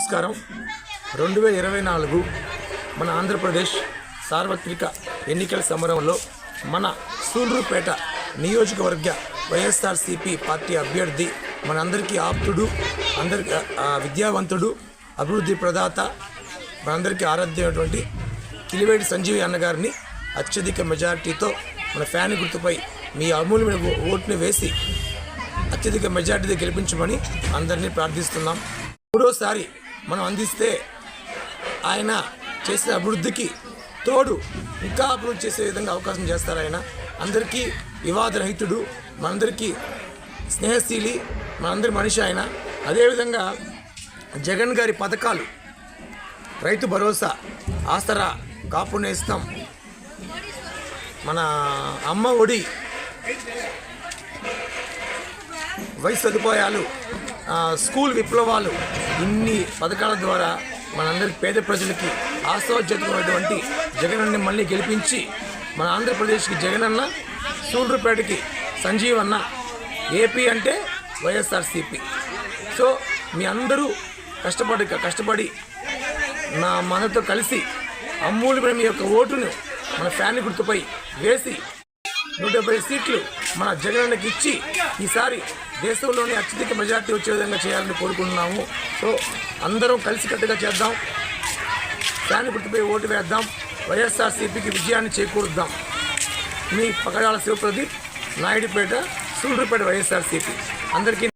నమస్కారం. రెండు వేల ఇరవై నాలుగు మన ఆంధ్రప్రదేశ్ సార్వత్రిక ఎన్నికల సమరంలో మన సూళ్ళూరుపేట నియోజకవర్గ వైఎస్ఆర్సీపీ పార్టీ అభ్యర్థి మనందరికీ ఆప్తుడు అందరికి విద్యావంతుడు అభివృద్ధి ప్రదాత మనందరికీ ఆరాధ్యమైనటువంటి కిలివేడి సంజీవి అన్నగారిని అత్యధిక మెజారిటీతో మన ఫ్యాన్ గుర్తుపై మీ అమూల్యమైన ఓ- ఓటుని వేసి అత్యధిక మెజార్టీతో గెలిపించమని అందరినీ ప్రార్థిస్తున్నాం. మూడోసారి మనం అందిస్తే ఆయన చేసిన అభివృద్ధికి తోడు ఇంకా అభివృద్ధి చేసే విధంగా అవకాశం చేస్తారు ఆయన. అందరికీ వివాదరహితుడు మనందరికీ స్నేహశీలి మనందరి మనిషి ఆయన. అదేవిధంగా జగన్ గారి పథకాలు రైతు భరోసా ఆసరా కాపు నేస్తం మన అమ్మ ఒడి వయసు సదుపాయాలు స్కూల్ విప్లవాలు ఇన్ని పథకాల ద్వారా మనందరి పేద ప్రజలకి ఆశాజ్యోతమైనటువంటి జగనన్న మళ్ళీ గెలిపించి మన ఆంధ్రప్రదేశ్కి జగనన్న సూళ్ళూరుపేటకి సంజీవ్ అన్న ఏపీ అంటే వైఎస్ఆర్సీపీ. సో మీ అందరూ కష్టపడి కష్టపడి నా మనతో కలిసి అమూల్యమైన మీ యొక్క ఓటును మన ఫ్యాన్ గుర్తుపై వేసి నూట డెబ్బై సీట్లు మన జగనన్నకి ఇచ్చి ఈసారి దేశంలోనే అత్యధిక మెజార్టీ వచ్చే విధంగా చేయాలని కోరుకుంటున్నాము. సో అందరం కలిసికట్టుగా చేద్దాం. ఫ్యాన్ గుర్తుపై ఓటు వేద్దాం. వైఎస్ఆర్సీపీకి విజయాన్ని చేకూరుద్దాం. మీ పగడాల శివప్రదీప్ నాయుడుపేట సూళ్ళూరుపేట వైఎస్ఆర్సీపీ. అందరికీ